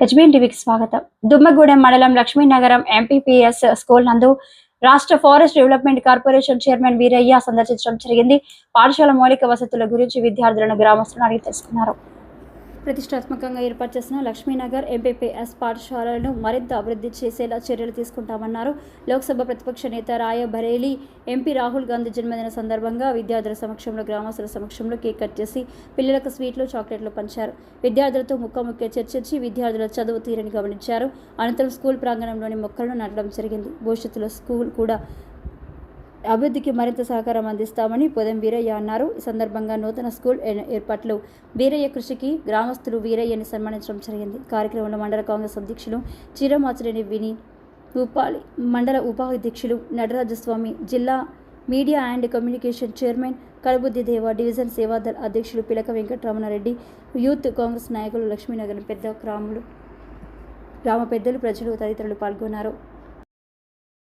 HBN టీవీకి స్వాగతం. దుమ్మగూడెం మండలం లక్ష్మీనగరం ఎంపీపీఎస్ స్కూల్ నందు రాష్ట్ర forest development corporation chairman Veeraiah సందర్శించడం జరిగింది. పాఠశాల మౌలిక వసతుల గురించి విద్యార్థులను గ్రామస్తులను అడిగి తెలుసుకున్నారు. ప్రతిష్టాత్మకంగా ఏర్పాటు చేసిన లక్ష్మీనగర్ ఎంపీపీఎస్ పాఠశాలను మరింత అభివృద్ధి చేసేలా చర్యలు తీసుకుంటామన్నారు. లోక్సభ ప్రతిపక్ష నేత రాయ బరేలీ ఎంపీ రాహుల్ గాంధీ జన్మదిన సందర్భంగా విద్యార్థుల సమక్షంలో గ్రామస్తుల సమక్షంలో కేక్ కట్ చేసి పిల్లలకు స్వీట్లు చాక్లెట్లు పంచారు. విద్యార్థులతో ముఖాముఖి చర్చించి విద్యార్థుల చదువు తీరని గమనించారు. అనంతరం స్కూల్ ప్రాంగణంలోని మొక్కలను నాటడం జరిగింది. భవిష్యత్తులో స్కూల్ కూడా అభివృద్ధికి మరింత సహకారం అందిస్తామని పొదం వీరయ్య అన్నారు. ఈ సందర్భంగా నూతన స్కూల్ ఏర్పాట్లు వీరయ్య కృషికి గ్రామస్తులు వీరయ్యని సన్మానించడం జరిగింది. కార్యక్రమంలో మండల కాంగ్రెస్ అధ్యక్షులు చీరమాచిరేని విని ఉపాలి మండల ఉపాధ్యక్షులు నటరాజస్వామి జిల్లా media and communication chairman Kadabuddi Deva division సేవాదళ అధ్యక్షులు పిలక వెంకటరమణారెడ్డి యూత్ కాంగ్రెస్ నాయకులు లక్ష్మీనగర్ పెద్ద గ్రాములు గ్రామ పెద్దలు ప్రజలు తదితరులు పాల్గొన్నారు.